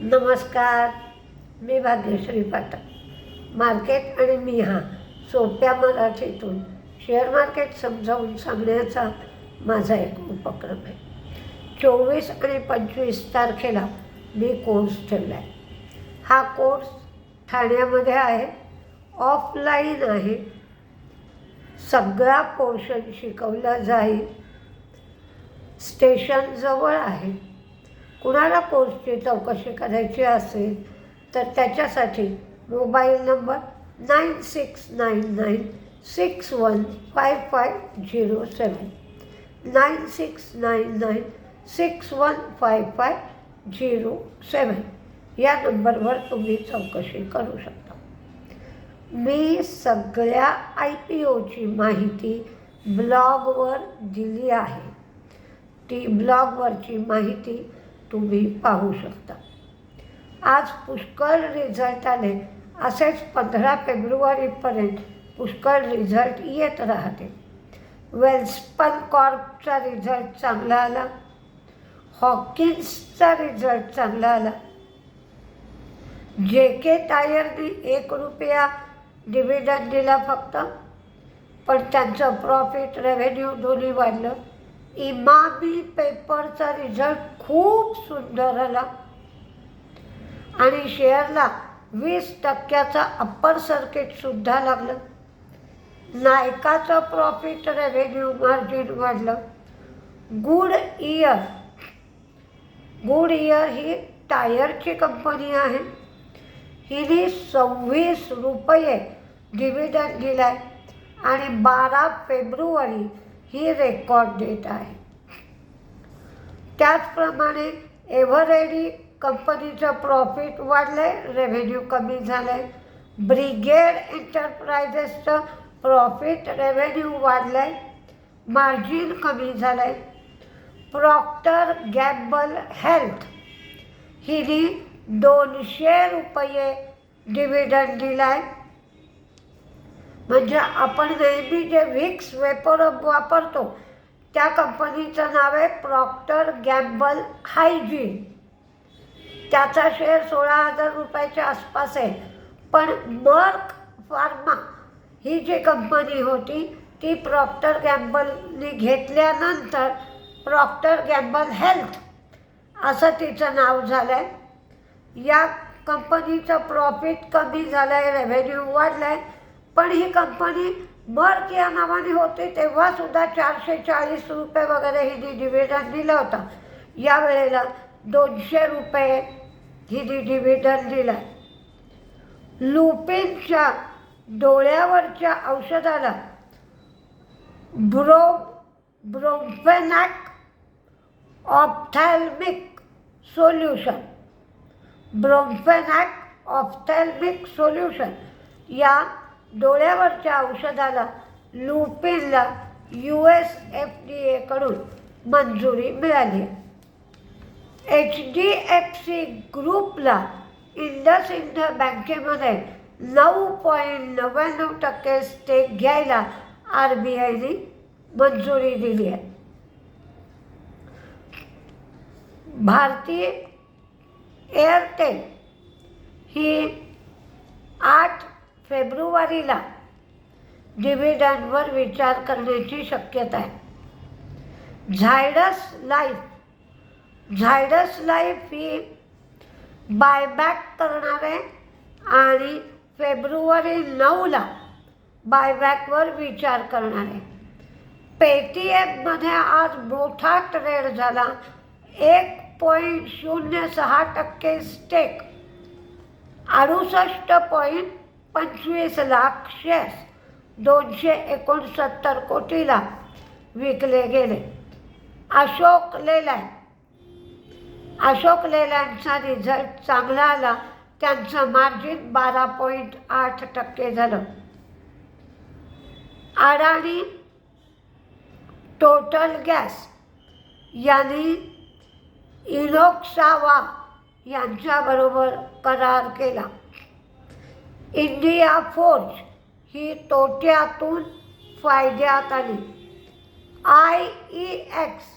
नमस्कार मी भाग्यश्री पाठक. मार्केट आणि मी हा सोप्या मराठीतून शेअर मार्केट समजावून सांगण्याचा माझा एक उपक्रम आहे. चोवीस आणि पंचवीस तारखेला मी कोर्स ठेवला आहे हा कोर्स ठाण्यामध्ये आहे. ऑफलाईन आहे. सगळा पोर्शन शिकवला जाईल. स्टेशनजवळ आहे. कुणाला कोर्सची चौकशी करायची असेल तर त्याच्यासाठी mobile number nine six nine nine six one five five zero seven nine six nine nine six one five five zero seven या नंबरवर तुम्ही चौकशी करू शकता. मी सगळ्या आय पी ओची माहिती ब्लॉगवर दिली आहे. ती ब्लॉगवरची माहिती तुम्ही पाहू शकता. आज पुष्कळ रिझल्ट आले. असेच पंधरा फेब्रुवारीपर्यंत पुष्कळ रिझल्ट येत राहते. वेल्स्पन कॉर्पचा रिझल्ट चांगला आला. हॉकिन्सचा रिझल्ट चांगला आला. जे के टायरनी एक रुपया डिव्हिडंड दिला फक्त. पण त्यांचं प्रॉफिट रेव्हेन्यू दोन्ही वाढलं. इमामी पेपरचा रिझल्ट खूप सुंदर आला आणि शेअरला वीस टक्क्याचा अप्पर सर्किटसुद्धा लागलं. नायकाचं प्रॉफिट रेव्हेन्यू मार्जिन वाढलं. गुड इयर गुड इयर ही टायरची कंपनी आहे. हिने सव्वीस रुपये डिव्हिडंड दिला आहे आणि बारा फेब्रुवारी ही रेकॉर्ड डेट आहे. त्याचप्रमाणे एव्हरेडी कंपनीचं प्रॉफिट वाढलं आहे रेव्हेन्यू कमी झालं आहे ब्रिगेड एंटरप्रायझेसचं प्रॉफिट रेव्हेन्यू वाढलं आहे मार्जिन कमी झालं आहे प्रॉक्टर गॅम्बल हेल्थ हिने दोनशे रुपये डिव्हिडंड दिला आहे म्हणजे आपण नेहमी जे विक्स वेपोरब वापरतो त्या कंपनीचं नाव आहे प्रॉक्टर गॅम्बल हायजीन. त्याचा शेअर सोळा हजार रुपयाच्या आसपास आहे. पण मर्क फार्मा ही जी कंपनी होती ती प्रॉक्टर गॅम्बलने घेतल्यानंतर प्रॉक्टर गॅम्बल हेल्थ असं तिचं नाव झालं आहे या कंपनीचं प्रॉफिट कमी झालं आहे रेव्हेन्यू वाढलं आहे पण ही कंपनी मर्क या नावाने होती तेव्हासुद्धा चारशे चाळीस रुपये वगैरे हिने डिव्हिडंड दिलं होतं. यावेळेला दोनशे रुपये हिदी डिव्हिडंड दिला. लुपिनच्या डोळ्यावरच्या औषधाला bro bromfenac ophthalmic solution. Bromfenac ophthalmic solution. या डोळ्यावरच्या औषधाला लुपिनला यू एस एफ डी एकडून मंजुरी मिळाली. एच डी एफ सी ग्रुपला इंडस इंड बँकेमध्ये नऊ पॉईंट नव्याण्णव टक्के स्टेक घ्यायला आर बी आयने मंजुरी दिली आहे. भारतीय एअरटेल ही फेब्रुवारीला डिव्हिडंडवर विचार करण्याची शक्यता आहे. झायडस लाईफ झायडस लाईफ ही बायबॅक करणार आहे आणि फेब्रुवारी नऊला बायबॅकवर विचार करणार. आहे पेटीएममध्ये आज मोठा ट्रेड झाला. एक पॉईंट शून्य सहा टक्के स्टेक अडुसष्ट पॉईंट पंचवीस लाख शेअर्स दोनशे एकोणसत्तर कोटीला विकले गेले. अशोक लेलँड अशोक लेलँडचा रिझल्ट चांगला आला. त्यांचं मार्जिन बारा पॉईंट आठ टक्के झालं. अडाणी टोटल गॅस यांनी इनोक्सावा यांच्याबरोबर करार केला. इंडिया फोर्ज ही तोट्यातून फायद्यात आली. I E X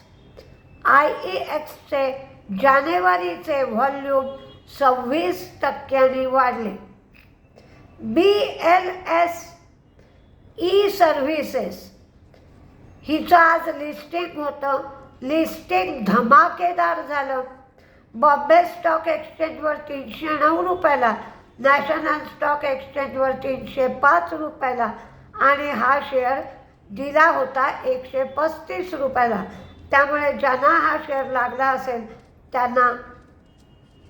I E एक्सचे जानेवारीचे व्हॉल्यूम सव्वीस टक्क्यांनी वाढले. B L S E services हिचं आज लिस्टिंग होतं. लिस्टिंग धमाकेदार झालं. बॉम्बे स्टॉक एक्सचेंजवर तीनशे नऊ रुपयाला नॅशनल स्टॉक एक्सचेंजवर तीनशे पाच रुपयाला आणि हा शेअर दिला होता एकशे पस्तीस रुपयाला. त्यामुळे ज्यांना हा शेअर लागला असेल त्यांना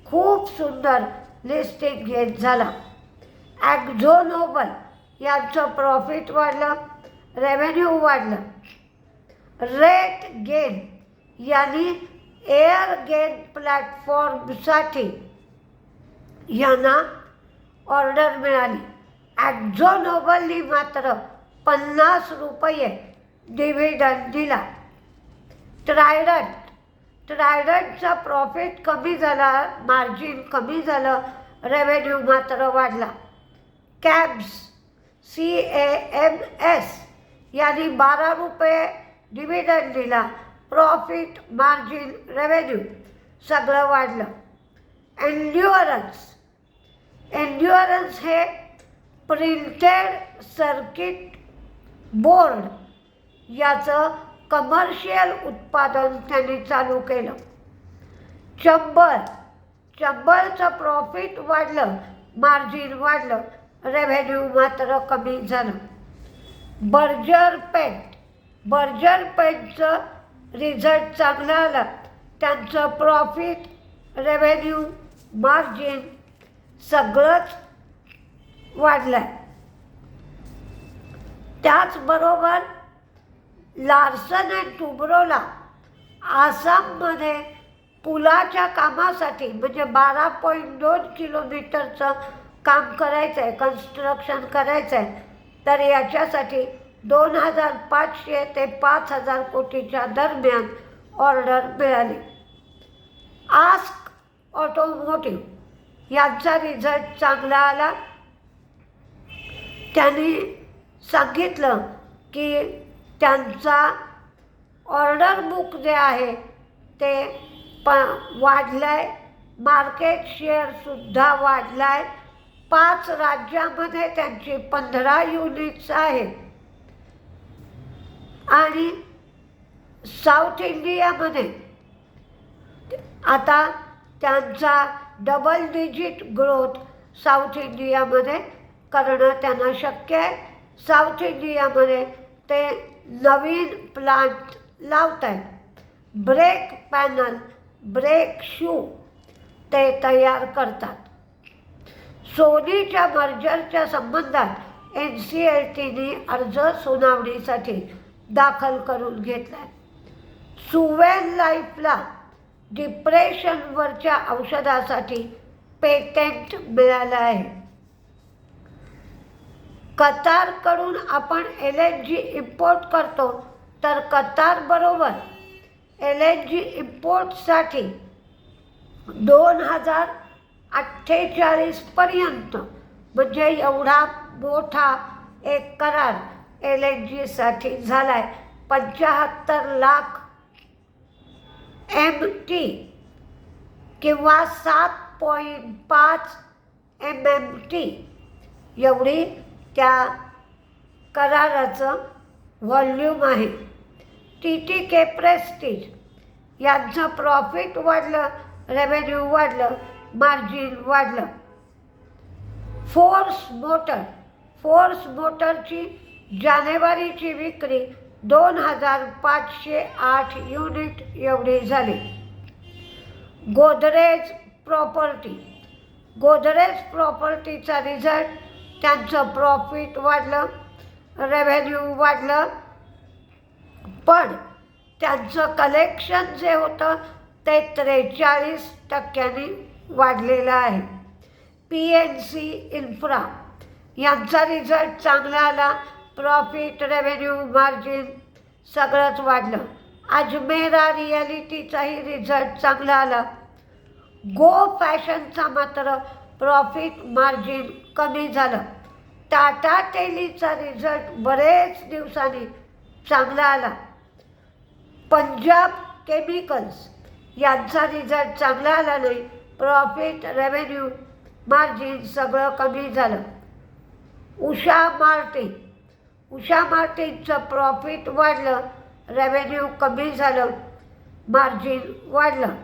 खूप सुंदर लिस्टिंग घेत झाला. ॲक्झो नोबल यांचं प्रॉफिट वाढलं रेव्हेन्यू वाढलं. रेट गेन यांनी एअर गेन प्लॅटफॉर्मसाठी यांना ऑर्डर मिळाली. ॲक्झो नोबलनी मात्र पन्नास रुपये डिव्हिडंड दिला. ट्रायडंट ट्रायडंटचा प्रॉफिट कमी झाला मार्जिन कमी झालं रेव्हेन्यू मात्र वाढला. Cabs C A M S यांनी बारा रुपये डिव्हिडंड दिला. प्रॉफिट मार्जिन रेव्हेन्यू सगळं वाढलं. एन्ड्युअरन्स एन्ड्युअरन्स हे प्रिंटेड सर्किट बोर्ड याचं कमर्शियल उत्पादन त्यांनी चालू केलं. चंबळ चंबळचं प्रॉफिट वाढलं मार्जिन वाढलं रेव्हेन्यू मात्र कमी झालं. बर्जर पेंट बर्जर पेंटचं रिझल्ट चांगला आला. त्यांचं प्रॉफिट रेव्हेन्यू मार्जिन सगळंच वाढलं आहे त्याचबरोबर लार्सन अँड टुब्रोला आसाममध्ये पुलाच्या कामासाठी म्हणजे बारा पॉईंट दोन किलोमीटरचं काम करायचं आहे कन्स्ट्रक्शन करायचं आहे तर याच्यासाठी दोन हजार पाचशे ते पाच हजार कोटीच्या दरम्यान ऑर्डर मिळाली. आस्क ऑटोमोटिव्ह यांचा रिझल्ट चांगला आला. त्यांनी सांगितलं की त्यांचा ऑर्डर बुक जे आहे ते प वाढलं आहे मार्केट शेअरसुद्धा वाढला आहे पाच राज्यामध्ये त्यांची पंधरा युनिट्स आहेत. आणि साऊथ इंडियामध्ये आता त्यांचा डबल डिजिट ग्रोथ साऊथ इंडियामध्ये करणं त्यांना शक्य आहे. साऊथ इंडियामध्ये ते नवीन प्लांट लावत आहेत ब्रेक पॅनल ब्रेक शू ते तयार करतात. सोनीच्या मर्जरच्या संबंधात एन सी एल टीने अर्ज सुनावणीसाठी दाखल करून घेतला सुवेन लाईफला डिप्रेशनवरच्या औषधासाठी पेटेंट मिळालं आहे. कतारकडून आपण एल एन जी इम्पोर्ट करतो तर कतारबरोबर एल एन जी इम्पोर्टसाठी दोन हजार अठ्ठेचाळीसपर्यंत म्हणजे एवढा मोठा एक करार एल एन जीसाठी झाला आहे पंच्याहत्तर लाख एम टी किंवा सात पॉईंट पाच एम एम टी एवढी त्या कराराचं व्हॉल्यूम आहे. टी टी के प्रेस्टीज यांचं प्रॉफिट वाढलं रेव्हेन्यू वाढलं मार्जिन वाढलं. फोर्स मोटर फोर्स मोटरची जानेवारीची विक्री दोन हजार पाचशे आठ युनिट एवढी झाले. गोदरेज प्रॉपर्टी. गोदरेज प्रॉपर्टीचा रिझल्ट त्यांचं प्रॉफिट वाढलं रेव्हेन्यू वाढलं. पण त्यांचं कलेक्शन जे होतं ते त्रेचाळीस टक्क्यांनी वाढलेलं आहे. पी एन सी इन्फ्रा यांचा रिझल्ट चांगला आला. प्रॉफिट रेव्हेन्यू मार्जिन सगळंच वाढलं. अजमेरा रिॲलिटीचाही रिझल्ट चांगला आला. गो फॅशनचा मात्र प्रॉफिट मार्जिन कमी झालं. टाटा टेलीचा रिझल्ट बरेच दिवसांनी चांगला आला. पंजाब केमिकल्स यांचा रिझल्ट चांगला आला नाही. प्रॉफिट रेव्हेन्यू मार्जिन सगळं कमी झालं. उषा मार्टी उषा मार्टिनचं प्रॉफिट वाढलं रेव्हेन्यू कमी झालं मार्जिन वाढलं.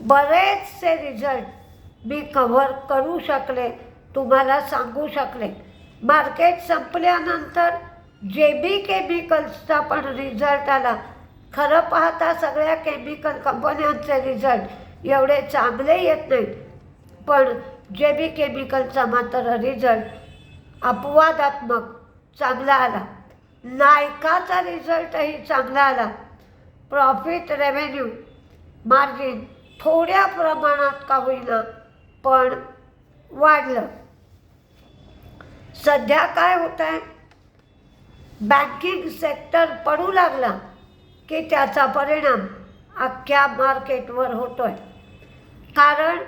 बरेचसे रिझल्ट मी कव्हर करू शकले तुम्हाला सांगू शकले. मार्केट संपल्यानंतर जे बी केमिकल्सचा पण रिझल्ट आला. खरं पाहता सगळ्या केमिकल कंपन्यांचे रिझल्ट एवढे चांगले येत नाहीत. पण जे बी केमिकलचा मात्र रिझल्ट अपवादात्मक चांगला आला. नायकाचा रिझल्टही चांगला आला. प्रॉफिट रेव्हेन्यू मार्जिन थोड्या प्रमाणात का होईना पण वाढलं. सध्या काय होत आहे बँकिंग सेक्टर पडू लागला की त्याचा परिणाम अख्ख्या मार्केटवर होतोय. कारण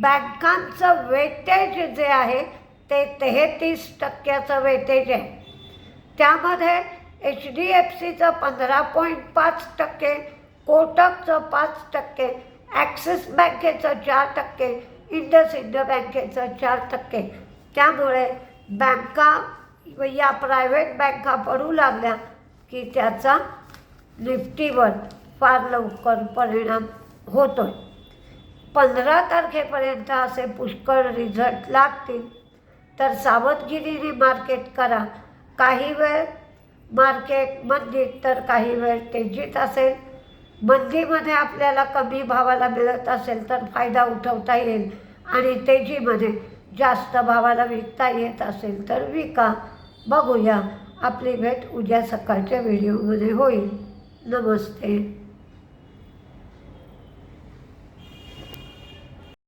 बँकांचं वेटेज जे आहे ते तेहतीस टक्क्याचं वेटेज आहे. त्यामध्ये एच डी एफ सीचं पंधरा पॉईंट पाच टक्के कोटकचं पाच टक्के ॲक्सिस बँकेचं चार टक्के इंडसइंड बँकेचं चार टक्के. त्यामुळे बँका या प्रायव्हेट बँका पडू लागल्या की त्याचा निफ्टीवर फार लवकर परिणाम होतोय. पंधरा तारखेपर्यंत असे पुष्कळ रिझल्ट लागतील. तर सावधगिरीने मार्केट करा. काही वेळ मार्केट मंदीत तर काही वेळ तेजीत असेल. मंदीमध्ये आपल्याला कमी भावाला मिळत असेल तर फायदा उठवता येईल. आणि तेजीमध्ये जास्त भावाला विकता येत असेल तर विका. बघूया. आपली भेट उद्या सकाळच्या व्हिडिओमध्ये होईल. नमस्ते.